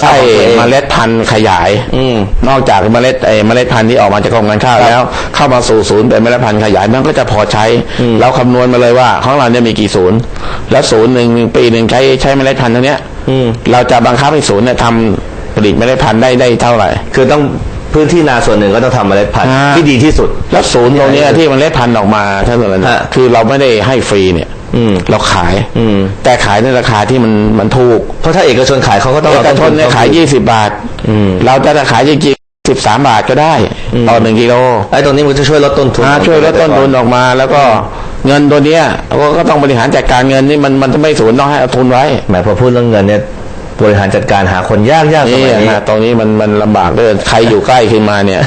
ใช่เอาของตัวเองเมล็ดพันธุ์ขยาย อืมนอกจากเมล็ดไอ้เมล็ดพันธุ์ที่ออกมาจากกรมการข้าวแล้ว เข้ามาสู่ศูนย์เป็นเมล็ดพันธุ์ขยายมันก็จะพอใช้เราคำนวณมาเลยว่าของเราเนี่ยมีกี่ศูนย์ แล้วศูนย์หนึ่งปีหนึ่งใช้ใช้เมล็ดพันธุ์เท่าเนี้ยอืมเราจะบังคับให้ศูนย์เนี่ยทำผลิตเมล็ดพันธุ์ได้ได้เท่าไหร่ คือต้อง พื้นที่นาส่วนหนึ่งก็ต้องทำเมล็ดพันธุ์อ่า ที่ดีที่สุด แล้วศูนย์ตรงเนี้ยที่เมล็ดพันธุ์ออกมาทั้งหมดนั้นฮะ คือเราไม่ได้ให้ฟรีเนี่ย อืม เราขาย อืม แต่ขายในราคาที่มันมันถูกเพราะถ้าเอกชนขายเขาก็ต้องเอเอากต้นชทุนนเนี่ยขายเข้ยี่สิบบาท อืม เราจะขายจริงๆสิบสามบาทก็ได้ต่อหนึ่งกิโลไอ้ตรงนี้มันจะช่วยลดต้นทุนอ่าช่วยลดต้นทุนออกมา แล้วก็เงินตัวเนี้ยเราก็ต้องบริหารจัดการเงินนี่มันมันจะไม่ศูนย์ต้องให้เอาทุนไว้ แหมพอพูดเรื่องเงินเนี่ย บริหารจัดการหาคนยากยากสนี่มัยนี้ฮะตรงนี้มันมันลำบากเลยใครอยู่ใกล้ขึ้นมาเนี่ย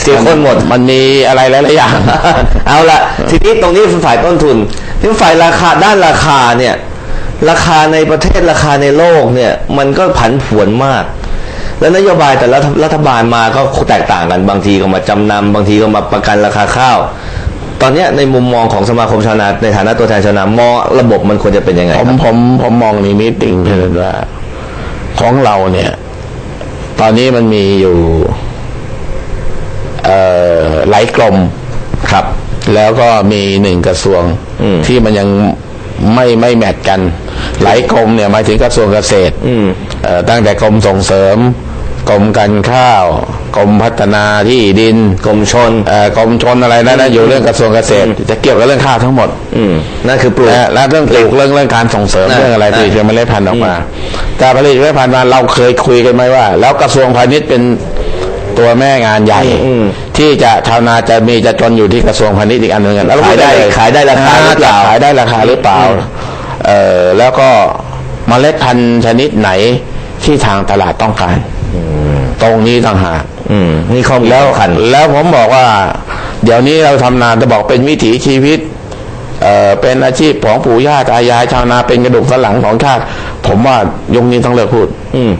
เสียคนหมด มันมีอะไรหลายๆอย่าง เอาละทีนี้ตรงนี้เป็นฝ่ายต้นทุนที่ฝ่ายราคาด้านราคาเนี่ย ราคาในประเทศราคาในโลกเนี่ย มันก็ผันผวนมาก แล้วนโยบายแต่ละรัฐบาลมาก็แตกต่างกันบางทีก็มาจำนำบางทีก็มาประกันราคาข้าว ตอนเนี้ยในมุมมองของสมาคมชาวนาในฐานะตัวแทนชาวนามองระบบมันควรจะเป็นยังไงผคมรับ ผมผมมองในมิติเพื่อนว่า ของเราเนี่ย ตอนนี้มันมีอยู่เอ่อหลายกรมครับ แล้วก็มีหนึ่งกระทรวงอืมที่มันยังไม่ไม่แมทกัน หลายกรมเนี่ยหมายถึงกระทรวงเกษตรอืมเอ่อตั้งแต่กรมส่งเสริม กรมการข้าว กรมพัฒนาที่ดินกรมชนเอ่อกรมชนอะไรนั่นนะอยู่เรื่องกระทรวงเกษตร จะเกี่ยวกับเรื่องข้าวทั้งหมดอืมนั่นคือปลูกและและเรื่องปลูกเรื่องเรื่องการส่งเสริมอ่าเรื่องอะไรอ่าผลิตเมล็ดพันธุ์ออกมาแต่ผลิตเมล็ดพันธุ์มาเราเคยคุยกันไหมว่า แล้วกระทรวงพาณิชย์เป็นตัวแม่งานใหญ่อืมที่จะชาวนาจะมีจะจนอยู่ที่กระทรวงพาณิชย์อีกอันหนึ่งแล้วเรขายได้พูเลยขายได้ราคาหรือเปล่า จะขายได้ราคาหรือเปล่าเอ่อแล้วก็เมล็ดพันธุ์ชนิดไหนที่ทางตลาดต้องการ ตรงนี้ต่างหากอืม นี่ข้อมูลแล้วสำคัญแล้วผมบอกว่า เดี๋ยวนี้เราทำนาจะบอกเป็นวิถีชีวิต เอ่อเป็นอาชีพของปู่ย่าตายายชาวนาเป็นกระดูกสันหลังของชาติ ผมว่ายุคนี้ต้องเลิกพูด อืม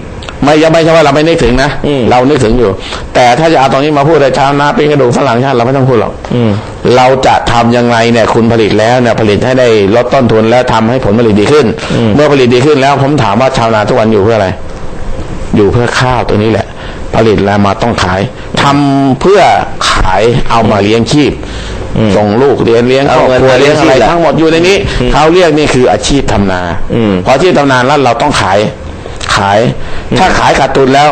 ไม่ยังไม่ใช่ว่าเราไม่นึกถึงนะอืม เรานึกถึงอยู่ แต่ถ้าจะเอาตรงนี้มาพูดเลยชาวนาเป็นกระดูกสันหลังชาติเราไม่ต้องพูดหรอก อืม เราจะทำยังไงเนี่ยคุณผลิตแล้วเนี่ยผลิตให้ได้ลดต้นทุนแล้วทำให้ผลผลิตดีขึ้นเมื่อผลิตดีขึ้นแล้วผมถามว่าชาวนาทุกวันอยู่เพื่ออะไร อยู่เพื่อข้าวตัวนี้แหละ ผลิตแล้วมาต้องขายทำเพื่อขายเอามาเลี้ยงชีพส่งลูกเรียนเลี้ยงครเอาอบเงินครัวมาเลี้เลี้ยยงงอะไรชีพแหละทั้งหมดอยู่ในนี้เขาเรียกนี่คืออาชีพทำนาอืมพออาชีพทำนาแล้วเราต้องขาย ขาย ถ้าขายขาดทุนแล้ว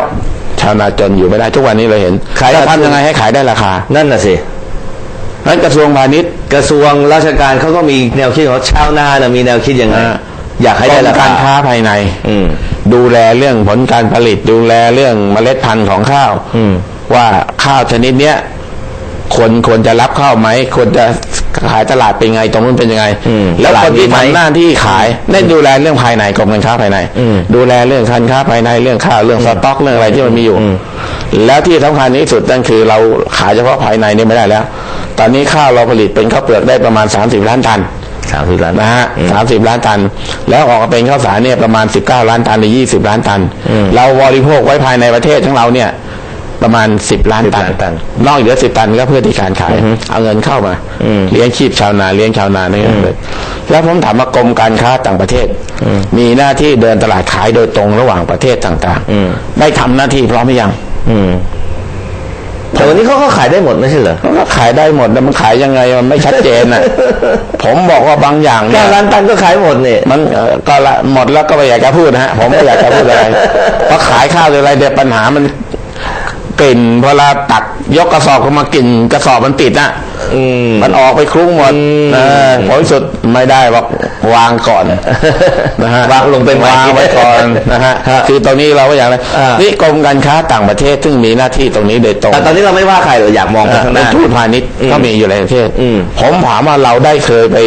ชาวนาจนอยู่ไม่ได้ทุกวันนี้เราเห็น ขายจะขาดทุนทำยังไงให้ขายได้ราคา นั่นน่ะสินั้นกระทรวงพาณิชย์กระทรวงราชการเขาก็มีแนวคิดของชาวนานะมีแนวคิดยังไงอ่าอยากให้ได้กรรามคาการค้าภายใน อืม ดูแลเรื่องผลการผลิต ดูแลเรื่องเมล็ดพันธุ์ของข้าวอืมว่าข้าวชนิดเนี้ยคนควรจะรับข้าวไหมควรจะขายตลาดเป็นไงตรงนู้นเป็นยังไงอืมแล้วตลาดคนที่มีไหมทำหน้าที่ขายได้ดูแลเรื่องภายในกรมการค้าภายในอืมดูแลเรื่องการค้าภายในเรื่องข้าวเรื่องสต็อกเรื่องอะไรที่มันมีอยู่อืมแล้วที่สำคัญที่สุดนั่นคือเราขายเฉพาะภายในนี่ไม่ได้แล้ว ตอนนี้ข้าวเราผลิตเป็นข้าวเปลือกได้ประมาณ 30 ล้านตัน สามสิบล้านนะฮะสามสิบล้านตัน แล้วออกมาเป็นข้าวสารเนี่ยประมาณสิบเก้าล้านตันหรือยี่สิบล้านตัน เราบริโภคไว้ภายในประเทศของเราเนี่ยประมาณสิบล้าน10ตันล้านตันนอกเหลือสิบตันก็เพื่อที่การขาย เอาเงินเข้ามาอืมเลี้ยงชีพชาวนาเลี้ยงชาวนาเนี่ยเลยแล้วผมถามว่ากรมการค้าต่างประเทศ มีหน้าที่เดินตลาดขายโดยตรงระหว่างประเทศต่างอืมๆได้ทำหน้าที่พร้อมหรือยังอืม แต่วันนี้เขาก็ขายได้หมดไม่ใช่เหรอมันก็ขายได้หมดแต่มันขายยังไงมันไม่ชัดเจนน่ะ ผมบอกว่าบางอย่างเนี่เก้ายล้านตันก็ขายหมดเนี่ย มันเอ่อก็ละหมดแล้วก็ไม่อยากจะพูดนะฮะผมไม่อยากจะพูดอะไรเพราะขายข้าวหรืออะไรเดี๋ยวปัญหามัน กลิ่นเวลาตักยกกระสอบเข้ามากลิ่นกระสอบมันติดนะอืม มันออกไปคลุ้งหมดอืมเออผลสุดไม่ได้บอกวางก่อนนะฮะวางลงไปใหม่วางไว้ก่อนนะฮะฮะคือตรงนี้เราก็อย่างไรอ่านี่ นี่กรมการค้าต่างประเทศซึ่งมีหน้าที่ตรงนี้โดยตรงแต่ตอนนี้เราไม่ว่าใครเราอยากมองไปข้างหในน้าทูตพาณิชย์อืมก็มีอยู่ในประเทศอืม ผมถามว่าเราได้เคยไป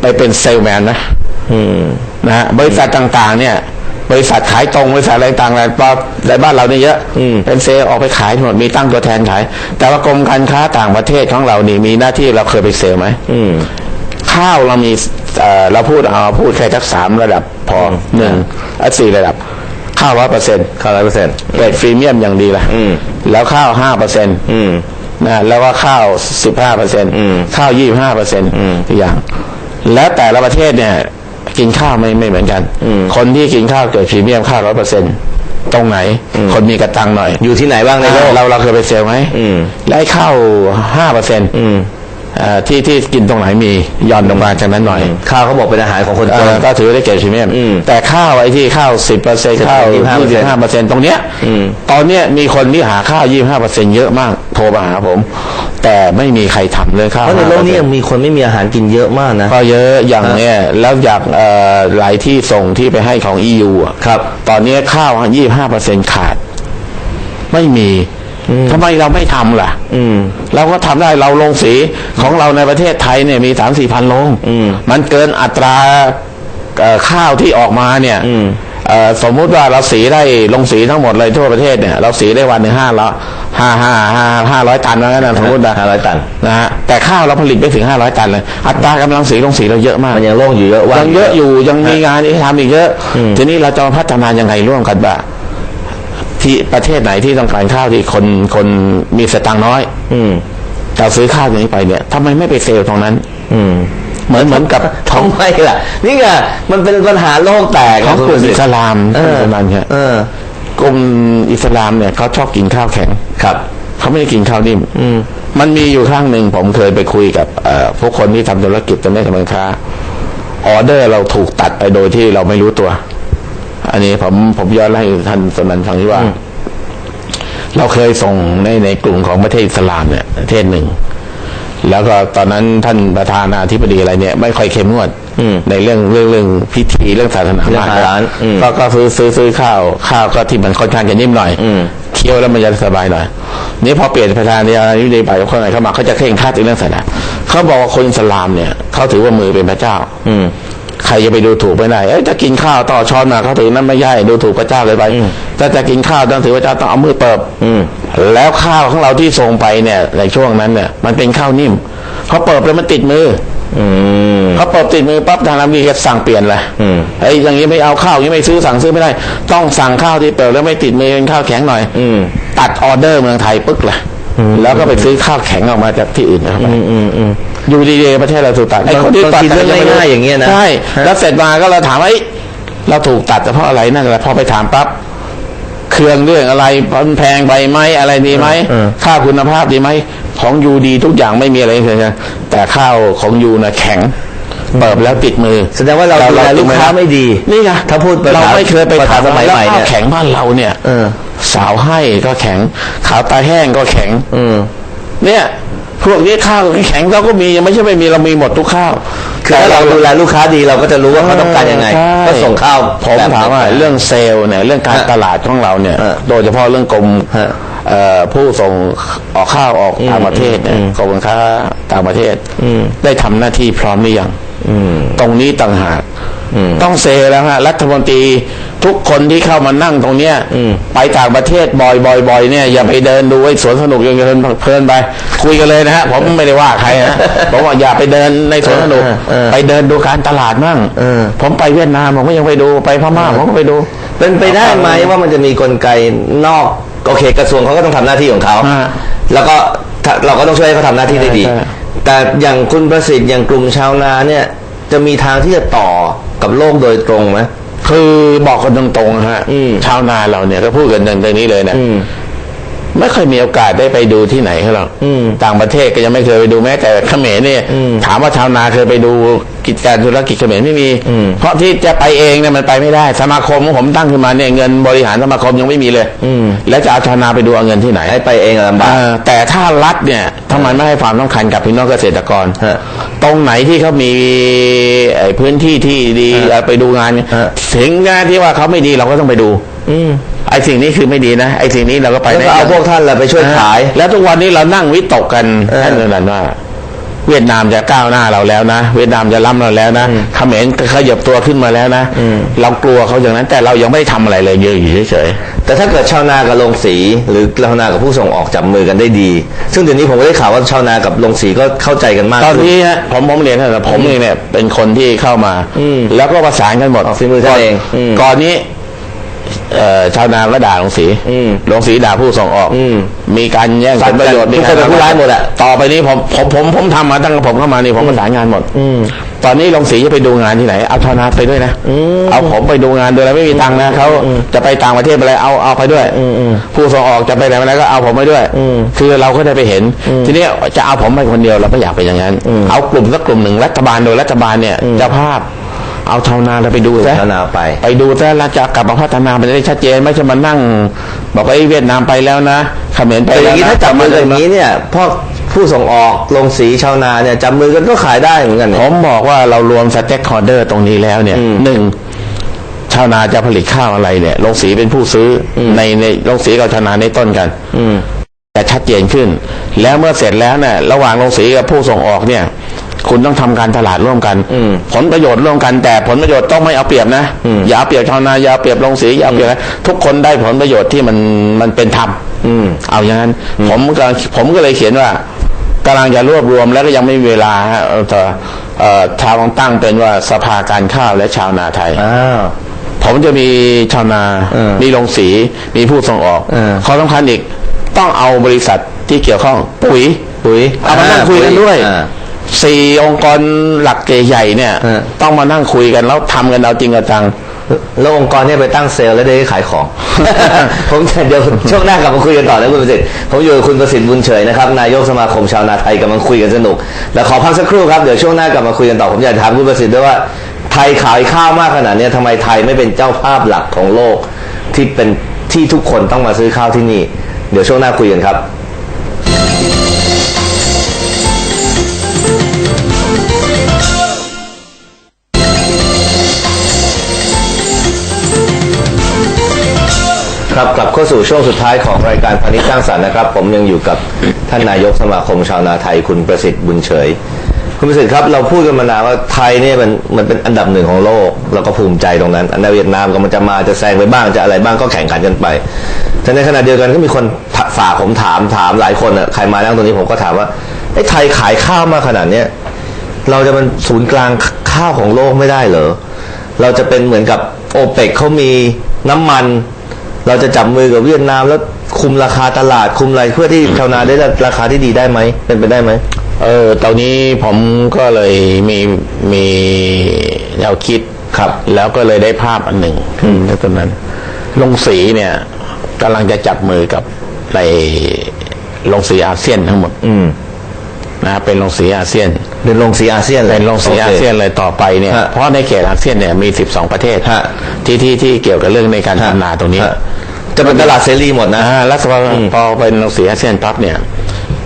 ไปเป็นเซลแมนไหม อืม นะฮะบริษัทต่างๆ เนี่ย บริษัทขายตรงบริษัทอะไรต่างๆอะไรในบ้านเราเนี่ยเยอะอืมเป็นเซลล์ออกไปขายทั้งหมดมีตั้งตัวแทนขาย แต่ว่ากรมการค้าต่างประเทศของเรานี่มีหน้าที่เราเคยไปเซลล์ไหมอืมข้าวเรามีเอ่อเราพูดเอาพูดแค่ทักสามระดับพอหนึ่งอะสี่ระดับ ข้าวร้อยเปอร์เซ็นต์ข้าวร้อยเปอร์เซ็นต์เกรดพรีเมียมอย่างดีละอืมแล้วข้าวห้าเปอร์เซ็นต์อืมนะแล้วก็ข้าวสิบห้าเปอร์เซ็นต์อืมข้าวยี่ห้าเปอร์เซ็นต์อืมทุกอย่าง แล้วแต่ละประเทศเนี่ย กินข้าวไม่ไม่เหมือนกันอืมคนที่กินข้าวเกิดพรีเมียมข้าวร้อยเปอร์เซ็นต์ตรงไหน คนมีกระตังหน่อยอยู่ที่ไหนบ้างในโลกเราเราเคยไปเซลล์ไหมอืมและไอ้ข้าวห้าเปอร์เซ็นต์อืมที่ที่กินตรงไหนมีหย่อนลงมาจากนั้นหน่อย ข้าวเขาบอกเป็นอาหารของคนเอจนอก็ถือว่าได้เกรดพรีเมียมอืมแต่ข้าวไอ้ที่ข้าวสิบเปอร์เซ็นต์ข้าว25%ยี่สิบห้าเปอร์เซ็นต์ตรงเนี้ยอืมตอนเนี้ยมีคนที่หาข้าวยี่สิบห้าเปอร์เซ็นต์เยอะมากโทรมาหาผม แต่ไม่มีใครทำเลยข้าวเพราะในโลกนี้5%ยังมีคนไม่มีอาหารกินเยอะมากนะ ก็เยอะอย่างเนี้ยแล้วอยากเอ่อหลายที่ส่งที่ไปให้ของ EU อะครับ ตอนนี้ข้าวยี่ห้าเปอร์เซ็นขาด ไม่มีทำไมเราไม่ทำล่ะ อืม เราก็ทำได้เราลงสีของเราในประเทศไทยเนี่ยมีสามสี่พันโลงอืม มันเกินอัตราเอ่อข้าวที่ออกมาเนี่ย อืมเอ่อ สมมุติว่าเราสีได้ลงสีทั้งหมดเลยทั่วประเทศเนี่ยเราสีได้วันหนึ่งห้าร้อยห้าห้าห้าห้าร้อยตันแล้วกันนะสมมตินะห้าร้อยตันนะฮะแต่ข้าวเราผลิตไม่ถึงห้าร้อยตันเลย อัตรากำลังสีลงสีเราเยอะมากมันยังโล่งอยู่เยอะว่ายังเยอะอยู่ยังมีงานที่ทำอีกเยอะอืมทีนี้เราจะมาพัฒนายังไงร่วมกันบ้างที่ประเทศไหนที่ต้องการข้าวที่คนคนมีสตางค์น้อย อืมเราซื้อข้าวอย่างนี้ไปเนี่ยทำไมไม่ไปเซลล์ตรงนั้น อืม เหมือนเหมือนกับท้องทำไมล่ะ นี่ไงมันเป็นปัญหาโลกแตกของกลุ่มอิสลามเออประมาณเนี้ยเออกลุ่มอิสลามเนี่ยเขาชอบกินข้าวแข็งครับเขาไม่ได้กินข้าวนิ่ม อืมมันมีอยู่ครั้งหนึ่งผมเคยไปคุยกับเอ่อพวกคนที่ทำธุรกิจตอนนี้กำลังค้าออเดอร์เราถูกตัดไปโดยที่เราไม่รู้ตัว อันนี้ผมผมย้อนให้ท่านสนันฟังที่ว่าอืมเราเคยส่งในในกลุ่มของประเทศอิสลามเนี่ยประเทศหนึ่ง แล้วก็ตอนนั้นท่านประธานาธิบดีอะไรเนี่ย ไม่ค่อยเข้มงวดอืมในเรื่องเรื่องเรื่องพิธีเรื่องศาสนาเรื่องมากฮาลาลอืมก็ก็ซื้อซื้อซื้อข้าวข้าวก็ที่มันค่อนข้างจะนิ่มหน่อยอืมเคี้ยวแล้วมันจะสบายหน่อยนี่พอเปลี่ยนประธานาธิบดีไปคนไหนเข้ามาเขาจะเคร่งครัดในเรื่องศาสนาเขาบอกว่าคนอิสลามเนี่ยเขาถือว่ามือเป็นพระเจ้า อืม ใครจะไปดูถูกไม่ได้เอ้ยจะกินข้าวต่อช้อนมาเขาถือนั่นไม่ใช่ดูถูกพระเจ้าเลยไปอืมถ้าจะกินข้าวต้องถือพระเจ้าต้องเอามือเปิบอืมแล้วข้าวของเราที่ส่งไปเนี่ยในช่วงนั้นเนี่ย มันเป็นข้าวนิ่มพอเปิบแล้วมันติดมืออืมพอเปิบติดมือปั๊บทางน้ำดีก็สั่งเปลี่ยนเลยอืมไอ้ยอย่างนี้ไม่เอาข้าวอย่างนี้ไม่ซื้อสั่งซื้อไม่ได้ ต้องสั่งข้าวที่เปิบแล้วไม่ติดมือเป็นข้าวแข็งหน่อยอืมตัดออเดอร์เมืองไทยปึ๊กเลย แล้วก็ไปซื้อข้าวแข็งออกมาจากที่อื่นนะครับอืมอืมอืม อยู่ดีๆประเทศเราถูกตัดไอ้คนที่บางตัดทีเรื่องง่ายๆอย่างเงี้ยนะใช่ฮะ แล้วเสร็จมาก็เราถามว่าเอ้ยเราถูกตัดเฉพาะอะไรนั่นแหละพอไปถามปั๊บเครื่องเรื่องอะไรมันแพงไปไหมอะไรดีไหมเออ ค่าคุณภาพดีไหมของยูดีทุกอย่างไม่มีอะไรเลยแต่ข้าวของยูนะแข็ง เปิดแล้วติดมือ แสดงว่าเราดูแลลูกค้าไม่ดี นี่ไงถ้าพูดภาษาเราไม่เคยไปภาษาถามสมัยแล้วใหม่เนี่ยข้าวแข็งบ้านเราเนี่ยเออสาวให้ก็แข็ง ขาวตาแห้งก็แข็ง อืมเนี่ยพวกนี้ข้าวแข็งเราก็มียังไม่ใช่ไม่มีเรามีหมดทุกข้าวคือถ้าเราดูแลลูกค้าดีเราก็จะรู้ว่าเขาต้องการยังไงใช่ก็ส่งข้าวผมแบบถามว่านั้นเรื่องเซลล์เนี่ยเรื่องการฮะตลาดของเราเนี่ยฮะโดยเฉพาะเรื่องกรมฮะเอ่อผู้ส่งออกข้าวออกต่างประเทศเนี่ยอืมกรมการค้าต่างประเทศอืมได้ทำหน้าที่พร้อมหรือยังอืม ตรงนี้ต่างหากอืมต้องเซแล้วฮะรัฐมนตรีทุกคนที่เข้ามานั่งตรงเนี้ยอืมไปต่างประเทศบ่อยบ่อยบ่อยเนี่ยอย่าไปเดินดูไอ้สวนสนุกยังเพลินเพลินไป คุยกันเลยนะฮะผมไม่ได้ว่าใครนะผมว่าอย่าไปเดินในสวนสนุกเออเออไปเดินดูการตลาดมั่งเออผมไปเวียดนามผมก็ยังไปดูไปพม่าผมก็ไปดู เป็นไปได้ไหมว่ามันจะมีกลไกนอกโอเค กระทรวงเขาก็ต้องทำหน้าที่ของเขาฮะแล้วก็ถ้าเราก็ต้องช่วยให้เขาทำหน้าที่ได้ดีใช่ใช่แต่อย่างคุณประสิทธิ์อย่างกลุ่มชาวนาเนี่ย จะมีทางที่จะต่อกับโลกโดยตรงไหมคือบอกกันตรงๆนะฮะอืมชาวนาเราเนี่ยก็พูดกันอย่างนี้เลยนะ อืมไม่ค่อยมีโอกาสได้ไปดูที่ไหนเขาหรอกอืมต่างประเทศก็ยังไม่เคยไปดูแม้แต่เขมรเนี่ยอืมถามว่าชาวนาเคยไปดูกิจการธุรกิจเขมรไม่มีอืมเพราะที่จะไปเองเนี่ยมันไปไม่ได้ สมาคมของผมตั้งขึ้นมาเนี่ยเงินบริหารสมาคมยังไม่มีเลยอืมแล้วจะเอาชาวนาไปดูเอาเงินที่ไหน ให้ไปเองอะลำบากเออแต่ถ้ารัฐเนี่ยทำไมไม่ให้ความสำคัญกับพี่น้องเกษตรกรฮะตรงไหนที่เขามีไอ้พื้นที่ที่ดีฮะเอาไปดูงานเนี่ยฮะถึงงานที่ว่าเขาไม่ดีเราก็ต้องไปดู อืม ไอ้สิ่งนี้คือไม่ดีนะไอ้สิ่งนี้เราก็ไปแล้วก็ได้เอาพวกท่านแหละไปช่วยขาย แล้วทุกวันนี้เรานั่งวิตกกันเออท่านนั้นว่าเวียดนามจะก้าวหน้าเราแล้วนะ เวียดนามจะล้ำเราแล้วนะอืมเขมรขยับตัวขึ้นมาแล้วนะอืมเรากลัวเขาอย่างนั้น แต่เรายังไม่ได้ทำอะไรเลยยืนอยู่เฉยแต่ถ้าเกิดชาวนากับโรงสีหรือชาวนากับผู้ส่งออกจับมือกันได้ดี ซึ่งเดี๋ยวนี้ผมก็ได้ข่าวว่าชาวนากับโรงสีก็เข้าใจกันมากๆตอนขึ้นนี้ฮะผมผมเรียนนะผมเองเนี่ยเป็นคนที่เข้ามาอืมแล้วก็ประสานกันหมดออกฝีมือท่านเองอืมก่อนนี้เอ่อ ชาวนาก็ด่าลงสีอืมลงสีด่าผู้ส่งออกอืมมีการแย่งผลประโยชน์ทุมีกคนเป็นผู้ร้ายหมดอะต่อไปนี้ผมผมผมผมทำมาตั้งแต่ผมเข้ามานี่ผมประสานงานหมดอืมตอนนี้ลงสีจะไปดูงานที่ไหนเอาชาวนาไปด้วยนะอืมเอาผมไปดูงานโดยไม่มีตังค์นะเขาจะไปต่างประเทศไปอะไรเอาเอาไปด้วยอืมอืมผู้ส่งออกจะไปไหนมาไหนก็เอาผมไปด้วยอืมคือเราก็ได้ไปเห็น ทีนี้จะเอาผมไปคนเดียวเราไม่อยากเป็นอย่างนั้นเอากลุ่มสักกลุ่มหนึ่งรัฐบาลโดยรัฐบาลเนี่ยเจ้าภาพ เอาชาวนาเราไปดูซะชาวนาไป ไปดูซะแล้วจะกลับมาพัฒนามันจะได้ชัดเจนไม่ใช่มานั่ง บอกว่าไอ้เวียดนามไปแล้วนะเขมรไปแต่อแล้ย่าวงนี้นะถ้าจับมือกันอย่างนี้เนี่ยพวกผู้ส่งออกลงสีชาวนาเนี่ยจับมือกันก็ขายได้เหมือนกันผเนี่ย มบอกว่าเรารวมสเต็กคอร์เดอร์ตรงนี้แล้วเนี่ยอืมหนึ่งชาวนาจะผลิตข้าวอะไรเนี่ยโรงสีเป็นผู้ซื้ออม ในในโรงสีกับชาวนาในต้นกัน อืม จะชัดเจนขึ้น แล้วเมื่อเสร็จแล้วเนี่ยระหว่างโรงสีกับผู้ส่งออกเนี่ย คุณต้องทำการตลาดร่วมกันอืมผลประโยชน์ร่วมกัน แต่ผลประโยชน์ต้องไม่เอาเปรียบนะอืมอย่าเอาเปรียบชาวนาอย่าเอาเปรียบโรงสีอย่าเอาเปรียบนะทุกคนได้ผลประโยชน์ที่มันมันเป็นธรรมอืมเอาอย่างนั้น ผมก็ผมก็เลยเขียนว่ากำลังจะรวบรวมแล้วก็ยังไม่มีเวลาฮะเอ่อแต่เอ่อชาวตั้งเป็นว่าสภาการข้าวและชาวนาไทยอ้าวผมจะมีชาวนาเออมีโรงสี มีผู้ส่งออกเออข้อสำคัญอีก ต้องเอาบริษัทที่เกี่ยวข้องปุ๋ย ปุ๋ย เอามานั่งคุยกันด้วยอ่า สี่องค์กรหลักใหญ่ๆเนี่ย เออ ต้องมานั่งคุยกันแล้วทำกันเอาจริงเอาจัง แล้วองค์กรเนี่ยไปตั้งเซลล์แล้วได้ขายของ ผมเดี๋ยวช่วงหน้ากลับมาคุยกันต่อนะคุณประสิทธิ์ผมอยู่กับคุณประสิทธิ์บุญเฉยนะครับนายกสมาคมชาวนาไทยกำลังคุยกันสนุกแล้วขอพักสักครู่ครับเดี๋ยวช่วงหน้ากลับมาคุยกันต่อผมอยากถามคุณประสิทธิ์ด้วยว่าไทยขายข้าวมากขนาดเนี้ยทำไมไทยไม่เป็นเจ้าภาพหลักของโลก ที่เป็นที่ทุกคนต้องมาซื้อข้าวที่นี่ เดี๋ยวช่วงหน้าคุยกันครับ ครับกลับเข้าสู่ช่วงสุดท้ายของรายการพาณิชย์สร้างสรรค์นะครับ ผมยังอยู่กับท่านนายกสมาคมชาวนาไทยคุณประสิทธิ์บุญเฉย คุณประสิทธิ์ครับเราพูดกันมานานว่าไทยเนี่ยมันมันเป็นอันดับหนึ่งของโลกเราก็ภูมิใจตรงนั้น อันดับเวียดนามก็มันจะมาจะแซงไปบ้างจะอะไรบ้างก็แข่งขันกันไปแต่ในขณะเดียวกันก็มีคนฝากผมถามถามหลายคนอะใครมานั่งตรงนี้ผมก็ถามว่าไอ้ไทยขายข้าวมาขนาดเนี้ยเราจะเป็นศูนย์กลางข้าวของโลกไม่ได้เหรอเราจะเป็นเหมือนกับโอเปกเขามีน้ำมัน เราจะจับมือกับเวียดนามแล้วคุมราคาตลาดคุมอะไรเพื่อที่ชาวนาได้ราคาที่ดีได้ไหมเป็นไปได้ไหมเออตอนนี้ผมก็เลยมีมีแนวคิดครับ แล้วก็เลยได้ภาพอันหนึ่งในตอนนั้นลงสีเนี่ยกำลังจะจับมือกับในลงสีอาเซียนทั้งหมด อืม นะเป็นลงสีอาเซียนเป็นลงสีอาเซียนเลยเป็นลงสีโคอาเซียนเลยต่อไปเนี่ยฮะเพราะในเขตอาเซียนเนี่ยมี 12 ประเทศฮะที่ที่ที่เกี่ยวกับเรื่องในการทำนาตรงนี้ฮะจะเป็นตลาดเสรีหมดนะอ่าแล้วพอพอเป็นลงสีอาเซียนปั๊บเนี่ย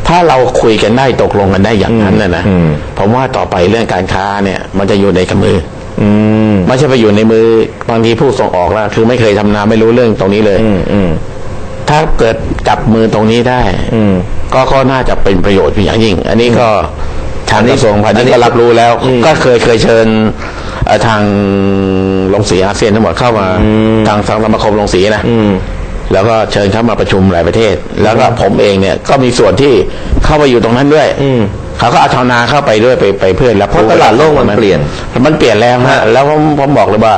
ถ้าเราคุยกันได้ตกลงกันได้อย่างนั้นนะนะอืมผมว่าต่อไปเรื่องการค้าเนี่ย มันจะอยู่ในกำมืออืมไม่ใช่ไปอยู่ในมือบางทีผู้ส่งออกแล้วคือไม่เคยทำนาไม่รู้เรื่องตรงนี้เลย อืมอืม ถ้าเกิดจับมือตรงนี้ได้ อืม ก็ก็น่าจะเป็นประโยชน์เป็นอย่างยิ่ง อันนี้ก็ทางอันนี้กระทรวงพาณิชอันย์นี้ก็รับรู้แล้วอืมก็เคยเคยเชิญเอ่อทางลงสีอาเซียนทั้งหมดเข้ามาอืมทางทางสมาคมลงสีนะอืม แล้วก็เชิญเข้ามาประชุมหลายประเทศ แล้วก็ผมเองเนี่ยก็มีส่วนที่เข้าไปอยู่ตรงนั้นด้วยอืมเขาก็เอาชาวนาเข้าไปด้วยไปไปเพื่อรับเพราะตลาดโลกมันเปลี่ยน มันเปลี่ยนแล้วฮะฮะแล้วผมผมบอกเลยว่า